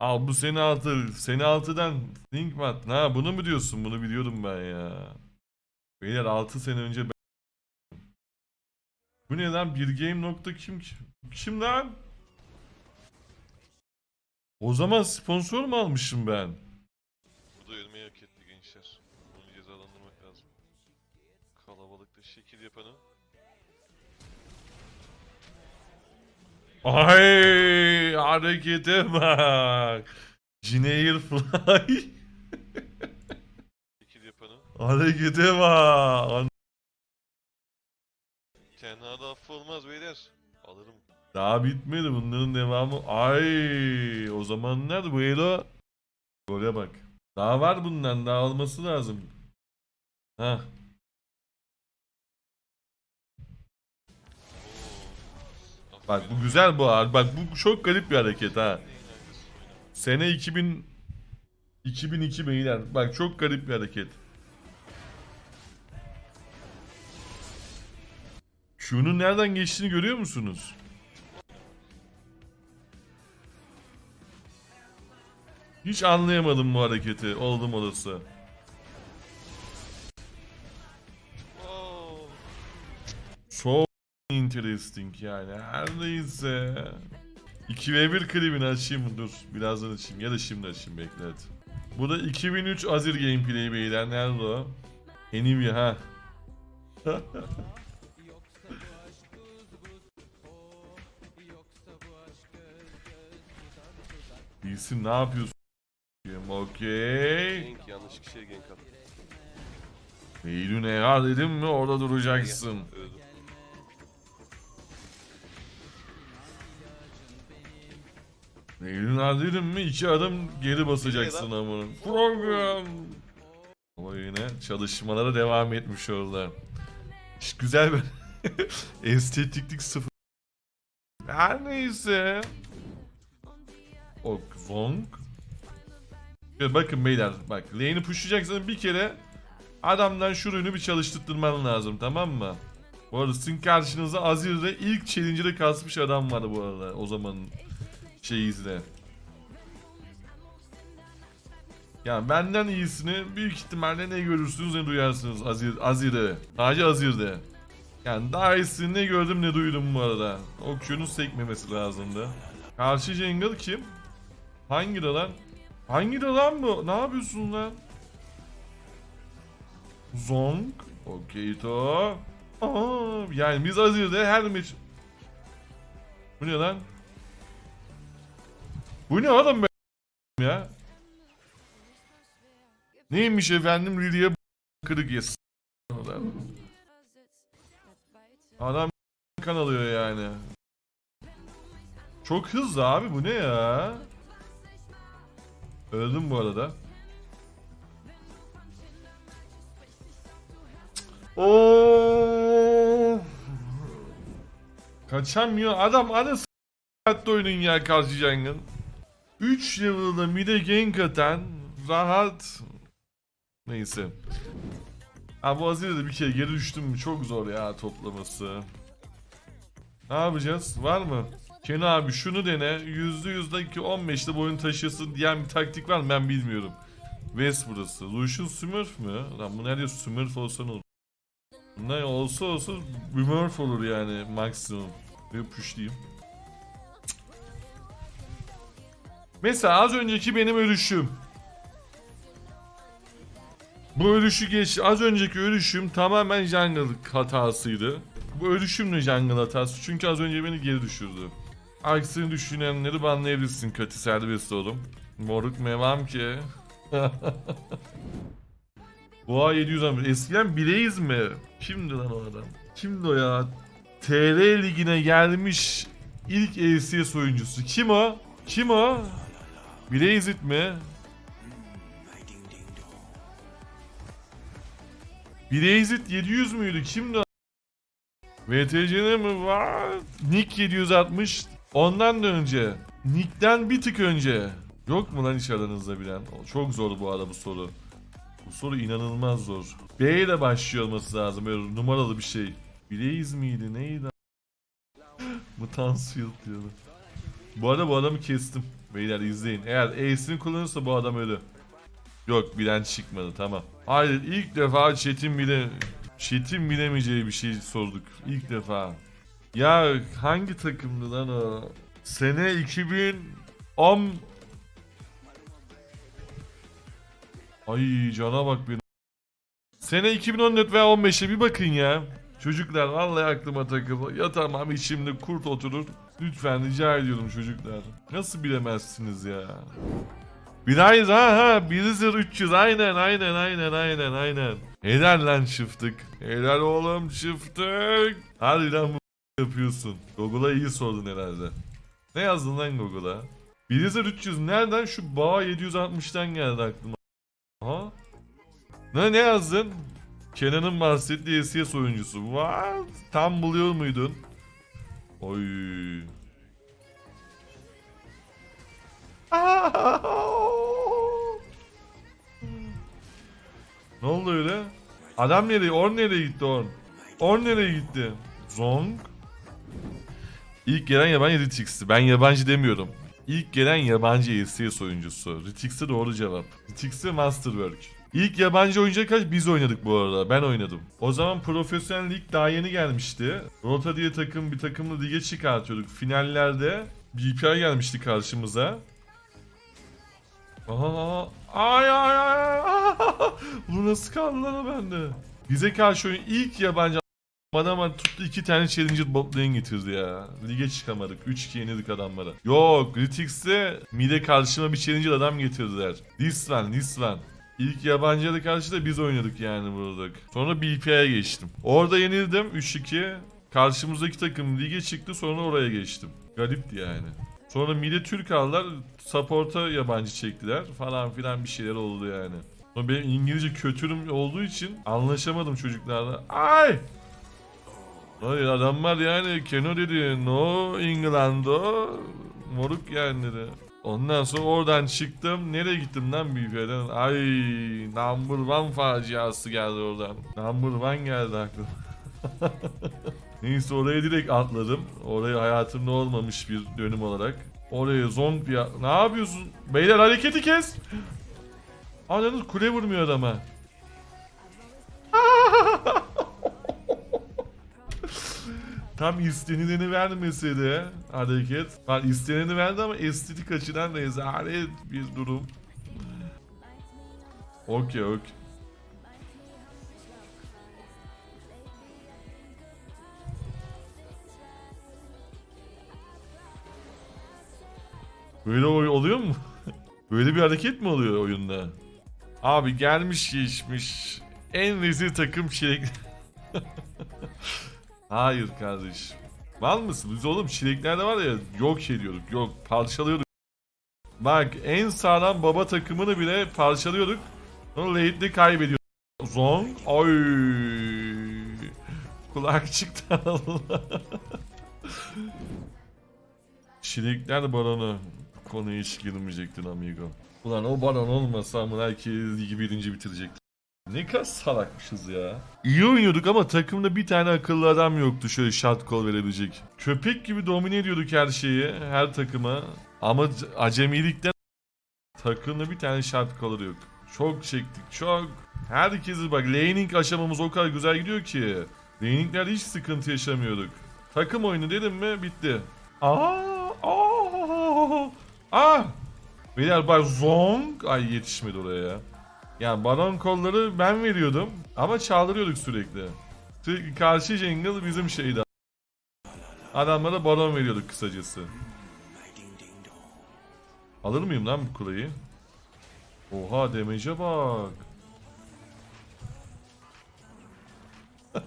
Al bu seni altı. Seni altıdan link mi attın? Ha bunu mu diyorsun? Bunu biliyorum ben ya. Beyler 6 sene önce ben... Bu ne lan? Bir game nokta kim ki? Kim lan? O zaman sponsor mu almışım ben? Bu da ölmeyi hak etti gençler. Bunu cezalandırmak lazım. Kalabalıkta şekil yapanı. Ay harekete bak. Gineir Fly. Şekil yapanı. harekete bak. An- Tenhada affı olmaz beyler. Alırım. Daha bitmedi bunların devamı. Ay o zamanlar bu Elo. Gole bak. Daha var bundan daha alması lazım. Ha. Bak bu güzel bu abi. Bak bu çok garip bir hareket ha. Sene 2000 2002 beyler. Bak çok garip bir hareket. Q'nun nereden geçtiğini görüyor musunuz? Hiç anlayamadım bu hareketi. Oldum olası. İnteresting yani. Her neyse. 2v1 klibini açayım? Dur. Birazdan açayım. Ya da şimdi açayım bekle hadi. Bu da 2003 Azir gameplay beyler. Nerede o? Enivia ha. İyisin ne yapıyorsun? Okey. Genk yanlış kişiye genk attı. Eylül Eğer dedim mi orada duracaksın. Eylül dedim mi iki adım geri basacaksın amına. Program. Ama yine çalışmalara devam etmiş orada. İşte güzel bir estetiklik sıfır. Her neyse. Ok zonk. Ya bakın beyler bak lane'i pushlayacaksın bir kere adamdan şu ürünü bir çalıştırman lazım tamam mı? Bu arada sizin karşınıza Azir'de ilk challenger'ı kasmış adam var bu arada o zaman şey izle. Yani benden iyisini büyük ihtimalle ne görürsünüz ne duyarsınız Azir, Azir'de. Sadece Azir'de. Yani daha iyisini ne gördüm ne duydum bu arada. O Q'nun sekmemesi lazımdı. Karşı jungle kim? Hangi de lan? Hangi de lan bu? Ne yapıyorsun lan? Zonk. Okey to. Aa, yani biz Azir'de her maç... Bu ne lan? Bu ne oğlum be ya? Neymiş efendim Lilia kırık yes. Adam, kan alıyor yani. Çok hızlı abi bu ne ya? Öldüm bu arada. Oo. Kaçamıyor adam anası hayatta oyunun ya karşı jungle. 3 level'da mid'e gank atan rahat Neyse. Bu Azir'e de bir kere geri düştüm çok zor ya toplaması. Ne yapacağız? Var mı? Ken abi şunu dene. %100 dakika 15'te boyun taşısın diyen bir taktik var mı ben bilmiyorum. West burası. Lucian Smurf mü? Lan bu nerede Smurf olsa ne olur? Ne olsa olsa Smurf olur yani maksimum. Ve pushlayayım. Mesela az önceki benim ölüşüm. Bu ölüşü geç. Az önceki ölüşüm tamamen jungle hatasıydı. Bu ölüşüm de jungle hatası. Çünkü az önce beni geri düşürdü. Aksini düşünenleri banlayabilirsin Kati serbest oğlum. Moruk mevam ki. Boğa 760. Eskiden bireyiz mi? Kimdi lan o adam? Kimdi o ya? TR ligine gelmiş ilk LCS oyuncusu. Kim o? Kim o? Brexit mi? Brexit 700 müydü? Kimdi? o? VTC'ne mi var? Nick 760. Ondan da önce. Nick'ten bir tık önce. Yok mu lan hiç aranızda bilen? Çok zor bu arada bu soru. Bu soru inanılmaz zor. B ile başlıyor olması lazım. Böyle numaralı bir şey. Blaze miydi? Neydi? Mutant Shield diyordu. Bu arada bu adamı kestim. Beyler izleyin. Eğer Ace'ini kullanırsa bu adam ölü. Yok bilen çıkmadı tamam. Hayır ilk defa chat'in bile chat'in bilemeyeceği bir şey sorduk. İlk defa. Ya hangi takımdı lan o? Sene 2010 Ay cana bak benim. Sene 2014 veya 15'e bir bakın ya. Çocuklar vallahi aklıma takıldı. Ya tamam içimde kurt oturur. Lütfen rica ediyorum çocuklar. Nasıl bilemezsiniz ya? Binayız ha ha. Blizzard 300 aynen aynen aynen aynen aynen. Helal lan çıftık. Helal oğlum çıftık. Hadi lan bu yapıyorsun. Google'a iyi sordun herhalde. Ne yazdın lan Google'a? Blizzard 300 nereden? Şu bağ 760'tan geldi aklıma. Aha. Ne ne yazdın? Kenan'ın bahsettiği SCS oyuncusu. What? Tam buluyor muydun? Oy. ne oldu öyle? Adam nereye? Orn nereye gitti Orn? Orn nereye gitti? Zong? İlk gelen yabancı Ritix'ti. Ben yabancı demiyorum. İlk gelen yabancı SCS oyuncusu. Ritix'e doğru cevap. Ritix'e Masterwork. İlk yabancı oyuncu kaç? Biz oynadık bu arada. Ben oynadım. O zaman profesyonel lig daha yeni gelmişti. Rota diye takım bir takımla lige çıkartıyorduk. Finallerde BPI gelmişti karşımıza. Aha, ay ay ay. Bu nasıl kaldı bende? Bize karşı oyun ilk yabancı ama tuttu iki tane Challenger bot lane getirdi ya. Lige çıkamadık. 3-2 yenildik adamlara. Yok Ritix'te mide karşıma bir Challenger adam getirdiler. This one. İlk yabancıya karşı da biz oynadık yani burada. Sonra BP'ye geçtim. Orada yenildim 3-2. Karşımızdaki takım lige çıktı sonra oraya geçtim. Garipti yani. Sonra mide Türk aldılar. Support'a yabancı çektiler falan filan bir şeyler oldu yani. Ama benim İngilizce kötürüm olduğu için anlaşamadım çocuklarla. Ay! Hayır adamlar yani Keno dedi no England'o moruk yani dedi. Ondan sonra oradan çıktım. Nereye gittim lan BP'den? Ay number one faciası geldi oradan. Number one geldi aklıma. Neyse oraya direkt atladım. Oraya hayatımda olmamış bir dönüm olarak. Oraya zonk bir... Ne yapıyorsun? Beyler hareketi kes. Anladınız kule vurmuyor adama. Tam istenileni vermese de hareket. Bak isteneni verdi ama estetik açıdan rezalet bir durum. Okey okey. Böyle oluyor mu? Böyle bir hareket mi oluyor oyunda? Abi gelmiş geçmiş en rezil takım çilek. Hayır kardeşim. Mal mısın? Biz oğlum çileklerde var ya yok ediyorduk. Yok parçalıyorduk. Bak en sağlam baba takımını bile parçalıyorduk. Sonra late'de kaybediyorduk. Zong. Oy. Kulak çıktı. Çilekler baronu. Konuya hiç girmeyecektin amigo. Ulan o baron olmasa amına herkes ligi birinci bitirecekti. Ne kadar salakmışız ya. İyi oynuyorduk ama takımda bir tane akıllı adam yoktu şöyle shot call verebilecek. Köpek gibi domine ediyorduk her şeyi, her takıma. Ama acemilikten takımda bir tane shot caller yok. Çok çektik, çok. Herkesi bak laning aşamamız o kadar güzel gidiyor ki. Laninglerde hiç sıkıntı yaşamıyorduk. Takım oyunu dedim mi bitti. Aa, aa, aa. Beyler bak zong. Ay yetişmedi oraya ya. Yani baron kolları ben veriyordum ama çaldırıyorduk sürekli. Sürekli karşı jungle bizim şeydi. Adamlara baron veriyorduk kısacası. Alır mıyım lan bu kuleyi? Oha damage'e bak.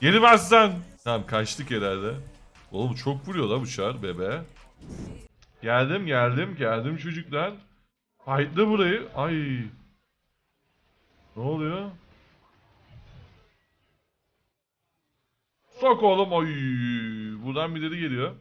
Geri bassan. Tamam kaçtık herhalde. Oğlum çok vuruyor la bu çar bebe. Geldim geldim geldim çocuklar. Fight'la burayı. Ay. Ne oluyor? Sok oğlum oy. Buradan birileri geliyor.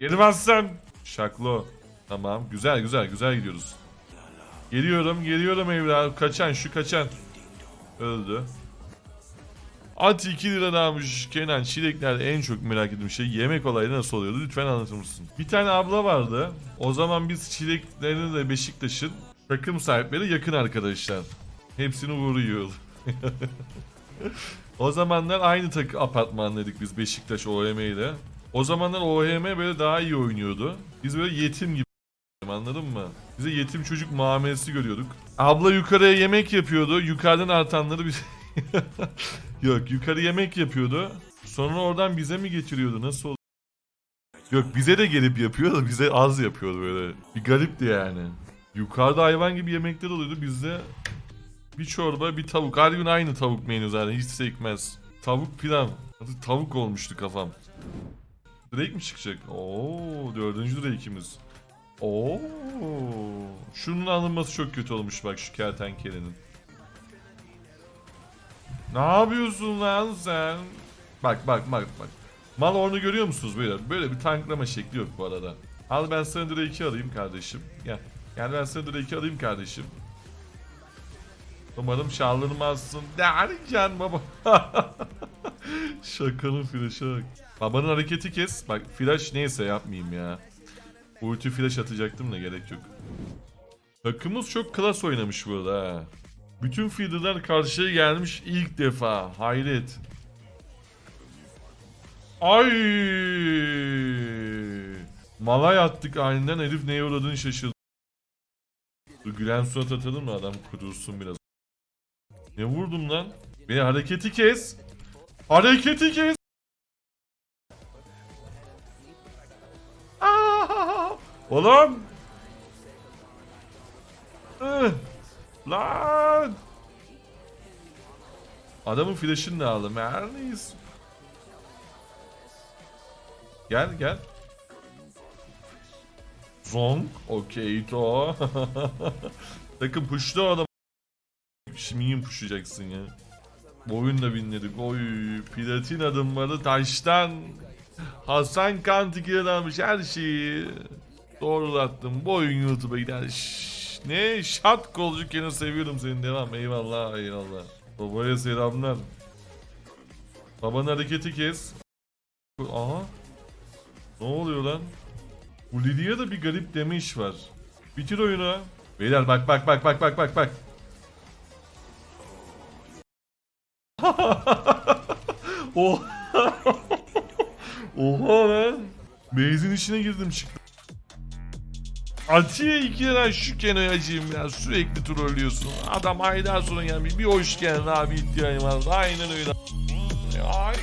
Gelmezsen. Şaklo. Tamam güzel güzel güzel gidiyoruz. Geliyorum geliyorum evlat. Kaçan şu kaçan. Öldü. At 2 lira almış Kenan. Çileklerde en çok merak ettiğim şey yemek olayı nasıl oluyordu? Lütfen anlatır mısın? Bir tane abla vardı. O zaman biz çileklerini de Beşiktaş'ın takım sahipleri yakın arkadaşlar. Hepsini vuruyor. o zamanlar aynı takı apartmandaydık biz Beşiktaş OHM ile. O zamanlar OHM böyle daha iyi oynuyordu. Biz böyle yetim gibi anladın mı? Bize yetim çocuk muamelesi görüyorduk. Abla yukarıya yemek yapıyordu. Yukarıdan artanları biz... Yok yukarı yemek yapıyordu. Sonra oradan bize mi getiriyordu? Nasıl oldu? Yok bize de gelip yapıyor da bize az yapıyordu böyle. Bir garipti yani. Yukarıda hayvan gibi yemekler oluyordu. Bizde bir çorba bir tavuk. Her gün aynı tavuk menü zaten hiç sekmez. Tavuk pilav. Adı tavuk olmuştu kafam. Drake mi çıkacak? Oo dördüncü Drake'imiz. Oo. Şunun alınması çok kötü olmuş bak şu kertenkelenin. Ne yapıyorsun lan sen? Bak bak bak bak. Mal ornu görüyor musunuz böyle? Böyle bir tanklama şekli yok bu arada. Al ben sana Drake'i alayım kardeşim. Gel. Gel ben sana Drake'i alayım kardeşim. Umarım şallırmazsın derken baba. Şakanın flash'a bak. Babanın hareketi kes. Bak flash neyse yapmayayım ya. Ulti flash atacaktım da gerek yok. Takımımız çok klas oynamış burada ha. Bütün feeder'lar karşıya gelmiş ilk defa. Hayret. Ay! Malay attık aniden herif neye uğradığını şaşırdı. Gülen surat atalım mı adam kudursun biraz. Ne vurdum lan? Beni hareketi kes. Hareketi kes. Aa! Oğlum. Ih! Lan. Adamın flash'ını ne aldım? Her neyse. Gel gel. Zong. Okey to. Takım push'ta adam. Şimdi yine pushayacaksın ya. Bu oyunla binledik. Oy platin adımları taştan. Hasan Kantik'e almış her şeyi. Doğrulattım. Bu oyun YouTube'a gider. Şşş, ne? Şat kolcu Kenan seviyorum seni. Devam. Eyvallah eyvallah. Babaya selamlar. Babanın hareketi kes. Aha. Ne oluyor lan? Bu Lidya'da bir garip deme iş var. Bitir oyunu. Beyler bak bak bak bak bak bak bak. Oh. Oha lan. Beyzin içine girdim çıktım. Atiye iki lira şu Keno'yu acıyım ya sürekli trollüyorsun. Adam aydan sonra gelmiş bir hoş geldin abi ihtiyacım var. Aynen öyle. Ay